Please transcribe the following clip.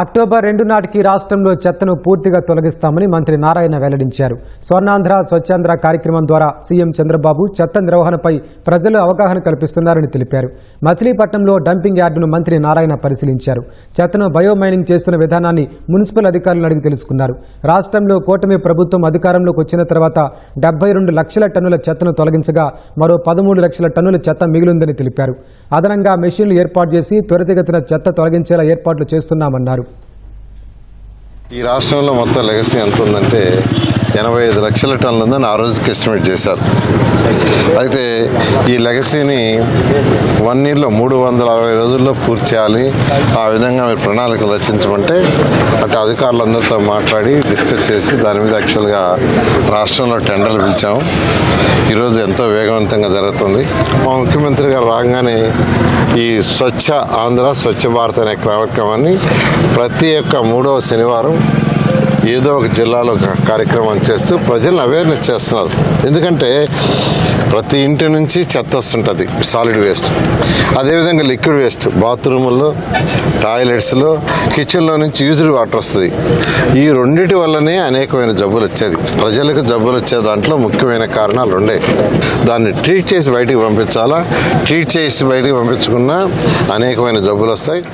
October రెండు నాటికి రాష్ట్రంలో చెత్తను పూర్తిగా తొలగిస్తామని మంత్రి నారాయణ వెల్లడించారు. స్వర్ణాంధ్ర స్వచ్ఛాంధ్ర కార్యక్రమం ద్వారా సీఎం చంద్రబాబు చెత్త నిర్వహణపై ప్రజలు అవగాహన కల్పిస్తున్నారని తెలిపారు. మచిలీపట్నంలో డంపింగ్ యార్డును మంత్రి నారాయణ పరిశీలించారు. చెత్తను బయోమైనింగ్ చేస్తున్న విధానాన్ని మున్సిపల్ అధికారులను అడిగి తెలుసుకున్నారు. రాష్ట్రంలో కూటమి ప్రభుత్వం అధికారంలోకి వచ్చిన తర్వాత డెబ్బై రెండు లక్షల టన్నుల చెత్తను తొలగించగా మరో పదమూడు లక్షల టన్నుల చెత్త మిగిలిందని తెలిపారు. అదనంగా మెషిన్లు ఏర్పాటు చేసి త్వరితగతిన చెత్త తొలగించేలా ఏర్పాట్లు చేస్తున్నామన్నారు. ఈ రాష్ట్రంలో మొత్తం లెగసీ ఎంత ఉందంటే ఎనభై ఐదు లక్షల టన్నులు ఉందని ఆ రోజుకి ఎస్టిమేట్ చేశారు. అయితే ఈ లెగసీని వన్ ఇయర్లో మూడు వందల అరవై రోజుల్లో పూర్తి చేయాలి. ఆ విధంగా మీరు ప్రణాళికలు రచించమంటే అటు అధికారులందరితో మాట్లాడి డిస్కస్ చేసి దాని మీద యాక్చువల్గా రాష్ట్రంలో టెండర్లు పిలిచాము. ఈరోజు ఎంతో వేగవంతంగా జరుగుతుంది. మా ముఖ్యమంత్రి గారు రాగానే ఈ స్వచ్ఛ ఆంధ్ర స్వచ్ఛ భారత్ అనే కార్యక్రమాన్ని ప్రతి ఒక్క మూడవ శనివారం ఏదో ఒక జిల్లాలో ఒక కార్యక్రమం చేస్తూ ప్రజలను అవేర్నెస్ చేస్తున్నారు. ఎందుకంటే ప్రతి ఇంటి నుంచి చెత్త వస్తుంటుంది సాలిడ్ వేస్ట్ అదేవిధంగా లిక్విడ్ వేస్ట్ బాత్రూముల్లో టాయిలెట్స్లో కిచెన్లో నుంచి యూజ్డ్ వాటర్ వస్తుంది. ఈ రెండింటి వల్లనే అనేకమైన జబ్బులు వచ్చేది. ప్రజలకు జబ్బులు వచ్చే దాంట్లో ముఖ్యమైన కారణాలు ఉండే దాన్ని ట్రీట్ చేసి బయటికి పంపించాలా? ట్రీట్ చేసి బయటికి పంపించకుండా అనేకమైన జబ్బులు వస్తాయి.